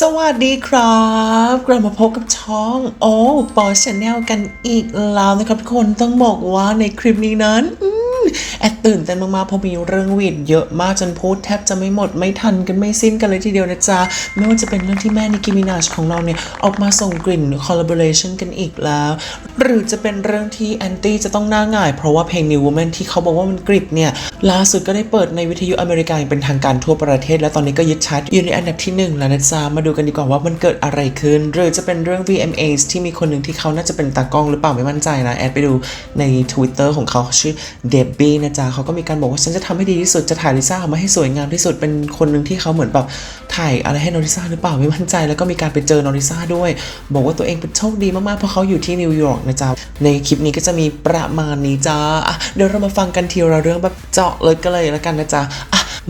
สวัสดีครับ กลับมาพบกับช่องโอ้ปอชแนลกันอีกแล้วนะครับทุกคนต้องบอกว่าในคลิปนี้นั้นอแอดตื่นเต้นมากๆเพราะมีเรื่องวีดเยอะมากจนพูดแทบจะไม่หมดไม่ทันกันไม่สิ้นกันเลยทีเดียวนะจ๊ะ ไม่ว่าจะเป็นเรื่องที่แม่นิกกิมินาชของเราเนี่ย ออกมาส่งกลิ่น collaboration กันอีกแล้วหรือจะเป็นเรื่องที่แอนตี้จะต้องหน้าหง่าย เพราะว่าเพลง New Woman ที่เขาบอกว่ามันกริบเนี่ย ล่าสุดก็ได้เปิดในวิทยุอเมริกาอย่างเป็นทางการทั่วประเทศ และตอนนี้ก็ยึดชาร์ตอยู่ในอันดับที่ 1 แล้วนะจ๊ะมาดูกันดีกว่าว่ามันเกิดอะไรขึ้น หรือจะเป็นเรื่อง VMAs ที่มีคนหนึ่งที่เขาน่าจะเป็นตากล้องหรือเปล่าไม่มั่นใจนะ แอดไปดูใน Twitter ของเขาชื่อเดบบี้นะจ๊ะเขาก็มีการบอกว่าฉันจะทำให้ดีที่สุดจะถ่ายลิซ่าออกมาให้สวยงามที่สุดเป็นคนหนึ่งที่เขาเหมือนแบบถ่ายอะไรให้นอริซ่าหรือเปล่าไม่มั่นใจ แล้วก็มีการไปเจอนอริซ่าด้วย บอกว่าตัวเองเป็นโชคดีมากๆเพราะเขาอยู่ที่นิวยอร์กนะจ๊ะ ในคลิปนี้ก็จะมีประมาณนี้จ้าเดี๋ยวเรามาฟังกันทีละเรื่องแบบเจาะเลยก็เลยแล้วกันนะจ๊ะ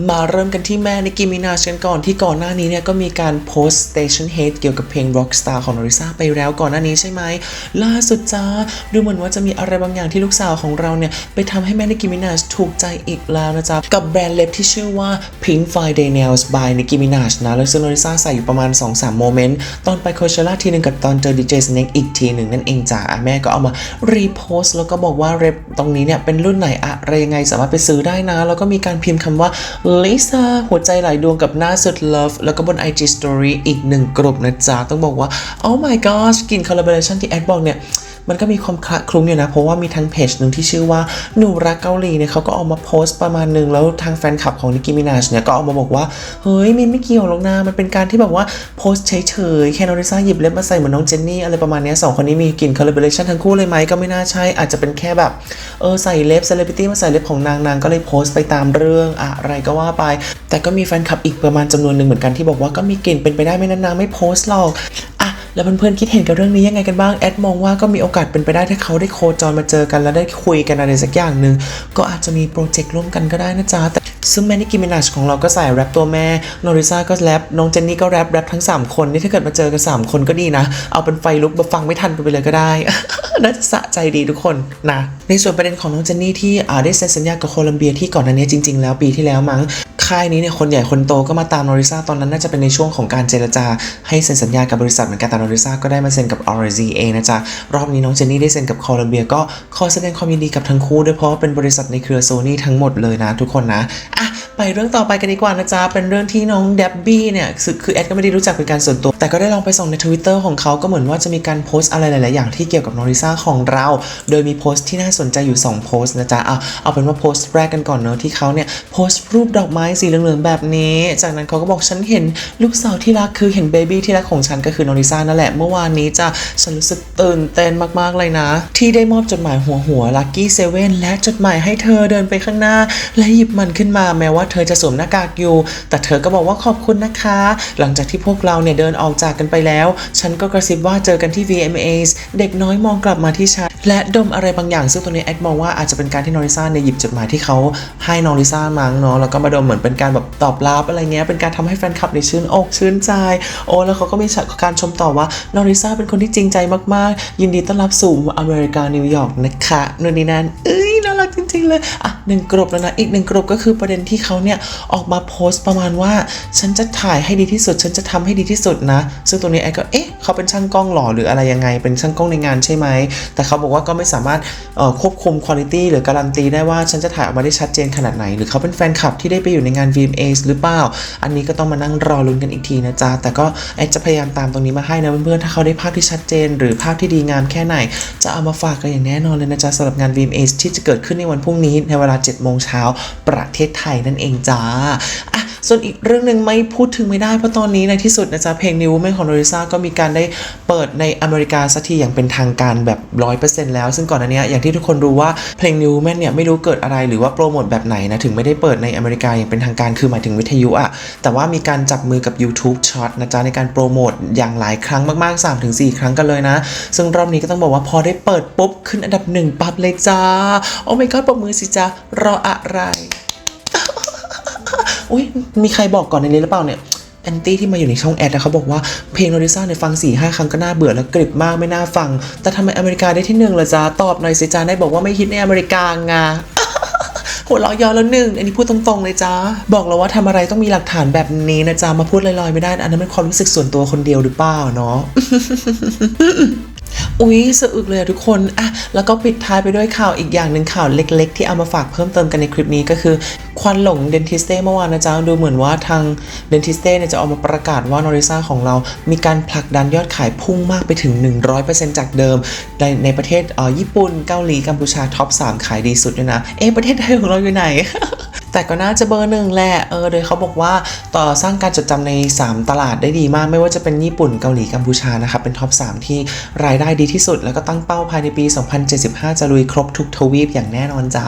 มาเริ่มกันที่แม่นิกกิมินาชกันก่อนที่ก่อนหน้านี้เนี่ยก็มีการโพสต์ station hate เกี่ยวกับเพลง rockstar ของนริซ่าไปแล้วก่อนหน้านี้ใช่ไหม ล่าสุดจ้า ดูเหมือนว่าจะมีอะไรบางอย่างที่ลูกสาวของเราเนี่ย ไปทำให้แม่นิกกิมินาชถูกใจอีกแล้วนะจ๊ะ กับแบรนด์เล็บที่ชื่อว่า Pink Friday Nails by Nicki Minaj นะแล้วซึ่งนริซ่าใส่อยู่ประมาณ 2-3 โมเมนต์ ตอนไปโคเชล่าทีหนึ่งกับตอนเจอดีเจสเน็กอีกทีหนึ่งนั่นเองจ้ะอะแม่ก็เอามารีโพสต์แล้วก็บอกว่าเล็บตรงนี้เนี่ยเป็นรุ่นไหนอะไรยังไงสามารถไปซื้อได้นะ แล้วก็มีการพิมพ์คำว่าลิซ่าหัวใจหลายดวงกับหน้าสุด love แล้วก็บน IG Story อีกหนึ่งกลุ่มนะจ๊ะ ต้องบอกว่า oh my gosh กลิ่น collaboration ที่แอดบอกเนี่ย มันก็มีความคละคลุ้งอยู่นะ เพราะว่ามีทั้งเพจหนึ่งที่ชื่อว่าหนูรักเกาหลีเนี่ยเขาก็ออกมาโพสต์ประมาณหนึ่งแล้วทางแฟนคลับของนิกกี้มินาชเนี่ยก็ออกมาบอกว่าเฮ้ยมินไม่เกี่ยวหรอกนะมันเป็นการที่แบบว่าโพสต์เฉยๆแค่นอริซ่าหยิบเล็บมาใส่เหมือนน้องเจนนี่อะไรประมาณนี้สองคนนี้มีกลิ่น collaboration ทั้งคู่เลยไหมก็ไม่น่าใช่อาจจะเป็นแค่แบบเออใส่เล็บเซเลบริตี้มาใส่เล็บของนางนางก็เลยโพสต์ไปตามเรื่องอะไรก็ว่าไป แต่ก็มีแฟนคลับอีกประมาณจำนวนหนึ่งเหมือนกันที่บอกว่าก็มีกลิ่นเป็นไปได้ไม่นานๆไม่โพสต์หรอก แล้วเพื่อนๆคิดเห็นกับเรื่องนี้ยังไงกันบ้างแอดมองว่าก็มีโอกาสเป็นไปได้ถ้าเขาได้โคจรมาเจอกันแล้วได้คุยกันอะไรสักอย่างหนึ่งก็อาจจะมีโปรเจกต์ร่วมกันก็ได้นะจ๊ะแต่ซึ่งแมนิกิมินาชของเราก็ใส่แรปตัวแม่นอริซาก็แรปน้องเจนนี่ก็แรปแรปทั้ง 3 คนนี่ถ้าเกิดมาเจอกัน 3 คนก็ดีนะ เอาเป็นไฟลุกมาฟังไม่ทันไปเลยก็ได้ น่าจะสะใจดีทุกคนนะในส่วนประเด็นของน้องเจนนี่ที่ได้เซ็นสัญญากับโคลัมเบียที่ก่อนหน้านี้จริงๆ แล้วปีที่แล้วมั้ง ค่ายนี้เนี่ยคนใหญ่คนโตก็มาตามนอริซาตอนนั้นน่าจะเป็นในช่วงของการเจรจา ให้เซ็นสัญญากับบริษัทเหมือนกันแต่นอริซาก็ได้มาเซ็นกับ RZA นะจ๊ะ รอบนี้น้องเจนนี่ได้เซ็นกับโคลัมเบียก็ขอแสดงความยินดีกับทั้งคู่ด้วยเพราะว่าเป็นบริษัทในเครือโซนี่ทั้งหมดเลยนะทุกคนนะอะ ไปเรื่องต่อไปกันดีกว่านะจ๊ะ เป็นเรื่องที่น้องเดบบี้เนี่ยคือคือแอดก็ไม่ได้รู้จักเป็นการส่วนตัว แต่ก็ได้ลองไปส่องใน Twitter ของเขาก็เหมือนว่าจะมีการโพสต์อะไรหลาย ๆ อย่างที่เกี่ยวกับนอริซ่าของเรา โดยมีโพสต์ที่น่าสนใจอยู่ 2 โพสต์นะจ๊ะเอาเอาเป็นว่าโพสต์แรกกันก่อนเนอะที่เขาเนี่ยโพสต์รูปดอกไม้สีเหลือง ๆ แบบนี้ จากนั้นเขาก็บอกฉันเห็นลูกสาวที่รักคือเห็นเบบี้ที่รักของฉันก็คือนอริซ่านั่นแหละเมื่อวานนี้จ้ะฉันรู้สึกตื่นเต้นมาก ๆ เลยนะ ที่ได้มอบจดหมายหัวหัวลัคกี้เซเว่นและจดหมายให้เธอเดินไปข้างหน้า และหยิบมันขึ้นมาแม้ว่าว่าเธอจะสวมหน้ากากอยู่ แต่เธอก็บอกว่าขอบคุณนะคะ หลังจากที่พวกเราเนี่ยเดินออกจากกันไปแล้ว ฉันก็กระซิบว่าเจอกันที่ VMAs เด็กน้อยมองกลับมาที่ฉันและดมอะไรบางอย่างซึ่งตัวนี้แอดมองว่าอาจจะเป็นการที่นอริซ่าเนี่ยหยิบจดหมายที่เขาให้นอริซ่ามั้งเนาะแล้วก็มาดมเหมือนเป็นการแบบตอบรับอะไรเงี้ยเป็นการทำให้แฟนคลับในยชื่นอกชื่นใจ โอ้แล้วเขาก็มีการชมต่อว่านอริซ่าเป็นคนที่จริงใจมากๆ ยินดีต้อนรับสู่อเมริกานิวยอร์กนะคะนู่นนี่นั่นเอ้ยน่ารักจริงๆเลยอะหนึ่งกรบแล้วนะอีกหนึ่งกรบก็คือประเด็นที่เขาเนี่ยออกมาโพสต์ประมาณว่า ฉันจะถ่ายให้ดีที่สุด ฉันจะทำให้ดีที่สุดนะ ซึ่งตัวนี้ไอ้ก็เอ๊ะเขาเป็นช่างกล้องหรอหรืออะไรยังไง เป็นช่างกล้องในงานใช่ไหมแต่เขาบอกว่าก็ไม่สามารถควบคุมคุณภาพหรือการันตีได้ว่าฉันจะถ่ายออกมาได้ชัดเจนขนาดไหน หรือเขาเป็นแฟนคลับที่ได้ไปอยู่ในงาน VMAs หรือเปล่า อันนี้ก็ต้องมานั่งรอลุ้นกันอีกทีนะจ๊ะแต่ก็แอดจะพยายามตามตรงนี้มาให้นะเพื่อนๆถ้าเขาได้ภาพที่ชัดเจน หรือภาพที่ดีงามแค่ไหน จะเอามาฝากกันอย่างแน่นอนเลยนะจ๊ะสำหรับงาน VMAs ที่จะเกิดขึ้นในวันพรุ่งนี้ในเวลา7โมงเช้าประเทศไทยนั่นเองจ้าอะส่วนอีกเรื่องหนึ่งไม่พูดถึงไม่ได้เพราะตอนนี้ในที่สุดนะจ๊ะเพลง New Woman ของโนริซาก็มีการได้เปิดในอเมริกาสักทีอย่างเป็นทางการแบบ 100%แล้ว ซึ่งก่อนอันเนี้อย่างที่ทุกคนรู้ว่าเพลง New Woman เนี่ยไม่รู้เกิดอะไรหรือว่าโปรโมทแบบไหนนะถึงไม่ได้เปิดในอเมริกาอย่างเป็นทางการคือหมายถึงวิทยุอะแต่ว่ามีการจับมือกับ YouTube Short นะจ๊ะในการโปรโมทอย่างหลายครั้งมากๆ 3-4 ครั้งกันเลยนะ ซึ่งรอบนี้ก็ต้องบอกว่าพอได้เปิดปุ๊บขึ้นอันดับหนึ่งปั๊บเลยจ้าโอ้ my god ปรบมือสิจ้า รออะไร อุ้ยมีใครบอกก่อนในนี้หรือเปล่าเนี่ยแอนตี้ที่มาอยู่ในช่องแอดนะเขาบอกว่าเพลงโนริซ่าเนี่ยฟัง4ี่ห้าครั้งก็น่าเบื่อแล้วกริบมากไม่น่าฟัง แต่ทำไมอเมริกาได้ที่หนึ่งล่ะจ๊ะ ตอบหน่อยสิจ้าได้บอกว่าไม่ฮิตในอเมริกาไงโหหัวเราะยอแล้วหนึ่ง อันนี้พูดตรงๆเลยจ้า บอกแล้วว่าทำอะไรต้องมีหลักฐานแบบนี้นะจ๊ะ มาพูดลอยๆไม่ได้ อันนั้นเป็นความรู้สึกส่วนตัวคนเดียวหรือเปล่าเนาะ อุ๊ยสะอึกเลยอะทุกคนอะแล้วก็ปิดท้ายไปด้วยข่าวอีกอย่างหนึ่งข่าวเล็กๆ ที่เอามาฝากเพิ่มเติมกันในคลิปนี้ก็คือ ควันหลงเดนทิสเต้เมื่อวานนะจ๊ะดูเหมือนว่าทางเดนทิสเต้เนี่ยจะออกมาประกาศว่านอริซ่าของเรา มีการผลักดันยอดขายพุ่งมากไปถึง 100%จากเดิม ในในประเทศเอ่อญี่ปุ่นเกาหลีกัมพูชาท็อป 3 ขายดีสุดด้วยนะ เอ๊ะประเทศไทยของเราอยู่ไหน แต่ก็น่าจะเบอร์หนึ่งแหละเออโดยเขาบอกว่าต่อสร้างการจดจำใน 3 ตลาดได้ดีมาก ไม่ว่าจะเป็นญี่ปุ่นเกาหลีกัมพูชานะครับเป็นท็อป 3 ที่รายได้ดีที่สุด แล้วก็ตั้งเป้าภายในปี 2075 จะลุยครบทุกทวีปอย่างแน่นอนจ้า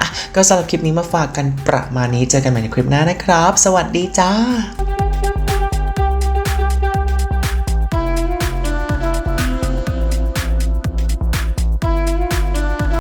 อะก็สำหรับคลิปนี้มาฝากกันประมาณนี้เจอกันใหม่ในคลิปหน้านะครับ สวัสดีจ้า